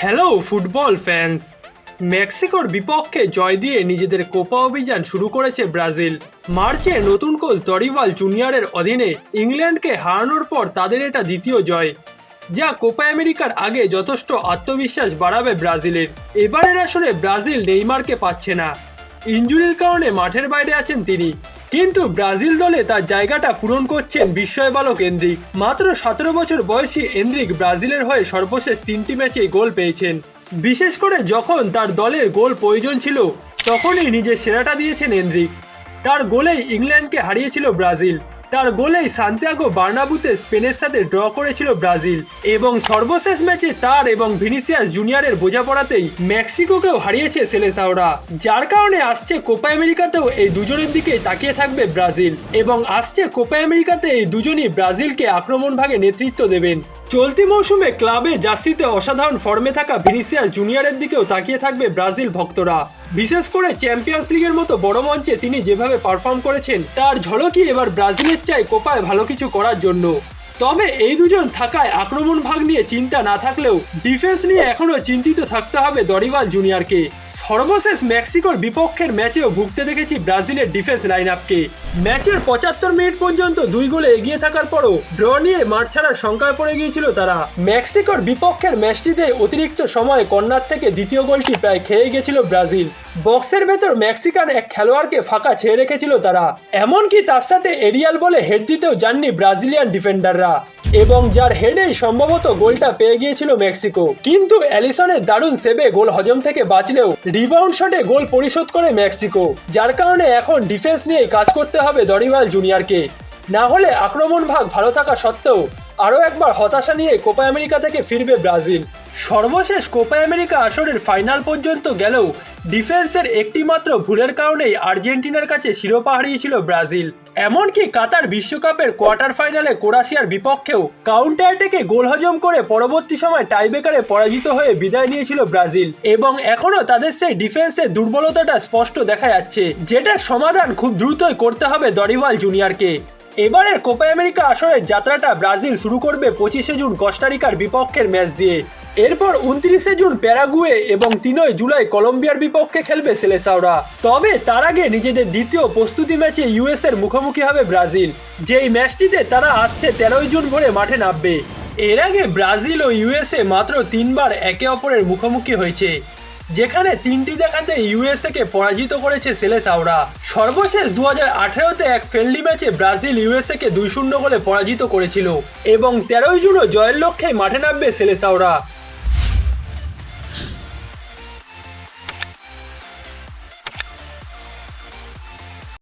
Hello football fans মেক্সিকোর বিপক্ষে জয় দিয়ে নিজেদের কোপা অভিযান শুরু করেছে ব্রাজিল। মার্চে নতুন কোচ দরিভাল জুনিয়রের অধীনে ইংল্যান্ডকে হারানোর পর তাদের এটা দ্বিতীয় জয়, যা কোপা আমেরিকার আগে যথেষ্ট আত্মবিশ্বাস বাড়াবে ব্রাজিলের। এবারের আসরে ব্রাজিল নেইমারকে পাচ্ছে না। ইঞ্জুরির কারণে মাঠের বাইরে আছেন তিনি। কিন্তু ব্রাজিল দলে তার জায়গাটা পূরণ করছেন বিস্ময় বালক এন্দ্রিক। মাত্র সতেরো বছর বয়সী এন্দ্রিক ব্রাজিলের হয়ে সর্বশেষ তিনটি ম্যাচে গোল পেয়েছেন। বিশেষ করে যখন তার দলের গোল প্রয়োজন ছিল, তখনই নিজের সেরাটা দিয়েছেন এন্দ্রিক। তার গোলেই ইংল্যান্ডকে হারিয়েছিল ব্রাজিল। তার গোলেই সান্তিয়াগো বার্নাবুতে স্পেনের সাথে ড্র করেছিল ব্রাজিল। এবং সর্বশেষ ম্যাচে তার এবং ভিনিসিয়াস জুনিয়রের বোঝাপড়াতেই মেক্সিকোকেও হারিয়েছে সেলেসাওরা। যার কারণে আসছে কোপা আমেরিকাতেও এই দুজনের দিকে তাকিয়ে থাকবে ব্রাজিল। এবং আসছে কোপা আমেরিকাতে এই দুজনই ব্রাজিলকে আক্রমণ ভাগে নেতৃত্ব দেবেন। চলতি মৌসুমে ক্লাবের জার্সিতে অসাধারণ ফর্মে থাকা ভিনিসিয়াস জুনিয়রের দিকেও তাকিয়ে থাকবে ব্রাজিল ভক্তরা। বিশেষ করে চ্যাম্পিয়ন্স লিগের মতো বড় মঞ্চে তিনি যেভাবে পারফর্ম করেছেন, তার ঝলকই এবার ব্রাজিলের চাই কোপায় ভালো কিছু করার জন্য। তবে এই দুজন থাকায় আক্রমণ ভাগ নিয়ে চিন্তা না থাকলেও ডিফেন্স নিয়ে এখনও চিন্তিত থাকতে হবে দরিবাল জুনিয়রকে। সর্বশেষ মেক্সিকোর বিপক্ষের ম্যাচেও ভুগতে দেখেছি ব্রাজিলের ডিফেন্স লাইন আপকে ম্যাচের পঁচাত্তর মিনিট পর্যন্ত দুই গোলে এগিয়ে থাকার পরও ড্র নিয়ে মাঠ ছাড়ার শঙ্কায় পড়ে গিয়েছিল তারা। মেক্সিকোর বিপক্ষের ম্যাচটিতে অতিরিক্ত সময়ে কর্নার থেকে দ্বিতীয় গোলটি প্রায় খেয়ে গেছিল ব্রাজিল। বক্সের ভেতর মেক্সিকান এক খেলোয়াড়কে ফাঁকা ছেড়ে রেখেছিল তারা। এমনকি তার সাথে এরিয়াল বলে হেড দিতেও যাননি ব্রাজিলিয়ান ডিফেন্ডাররা এবং যার হেডেই সম্ভবত গোলটা পেয়ে গিয়েছিল মেক্সিকো। কিন্তু অ্যালিসনের দারুণ সেবে গোল হজম থেকে বাঁচলেও রিবাউন্ড শটে গোল পরিশোধ করে মেক্সিকো, যার কারণে এখন ডিফেন্স নিয়েই কাজ করতে হবে দরিমাল জুনিয়রকে না হলে আক্রমণ ভাগ ভালো থাকা সত্ত্বেও আরও একবার হতাশা নিয়ে কোপা আমেরিকা থেকে ফিরবে ব্রাজিল। সর্বশেষ কোপা আমেরিকা আসরের ফাইনাল পর্যন্ত গেলেও ডিফেন্সের একটি মাত্র ভুলের কারণেই আর্জেন্টিনার কাছে শিরোপা হারিয়েছিল ব্রাজিল। এমনকি কাতার বিশ্বকাপের কোয়ার্টার ফাইনালে কোরাশিয়ার বিপক্ষেও কাউন্টার অ্যাটাকে গোল হজম করে পরবর্তী সময় টাইবেকারে পরাজিত হয়ে বিদায় নিয়েছিল ব্রাজিল। এবং এখনও তাদের সেই ডিফেন্সের দুর্বলতাটা স্পষ্ট দেখা যাচ্ছে যেটার সমাধান খুব দ্রুতই করতে হবে দরিভাল জুনিয়রকে। এবারের কোপা আমেরিকা আসরের যাত্রাটা ব্রাজিল শুরু করবে পঁচিশে জুন কস্টারিকার বিপক্ষের ম্যাচ দিয়ে। এরপর উনত্রিশে জুন প্যারাগুয়ে এবং তিনই জুলাই কলম্বিয়ার বিপক্ষে খেলবে সেলেসাওরা। তবে তার আগে নিজেদের দ্বিতীয় প্রস্তুতি ম্যাচে ইউএস এর মুখোমুখি হবে ব্রাজিল। যেই ম্যাচটিতে তারা আসছে তেরোই জুন ভোরে মাঠে নামবে। এর আগে ব্রাজিল ও ইউএসএ মাত্র তিনবার একে অপরের মুখোমুখি হয়েছে। যেখানে তিনটি দেখাতে ইউএসএ কে পরাজিত করেছে সেলেসাওরা। সর্বশেষ দু হাজার আঠেরোতে এক ফ্রেন্ডলি ম্যাচে ব্রাজিল ইউএসএ কে দুই শূন্য গোলে পরাজিত করেছিল এবং তেরোই জুনও জয়ের লক্ষ্যে মাঠে নামবে সেলেসাওরা।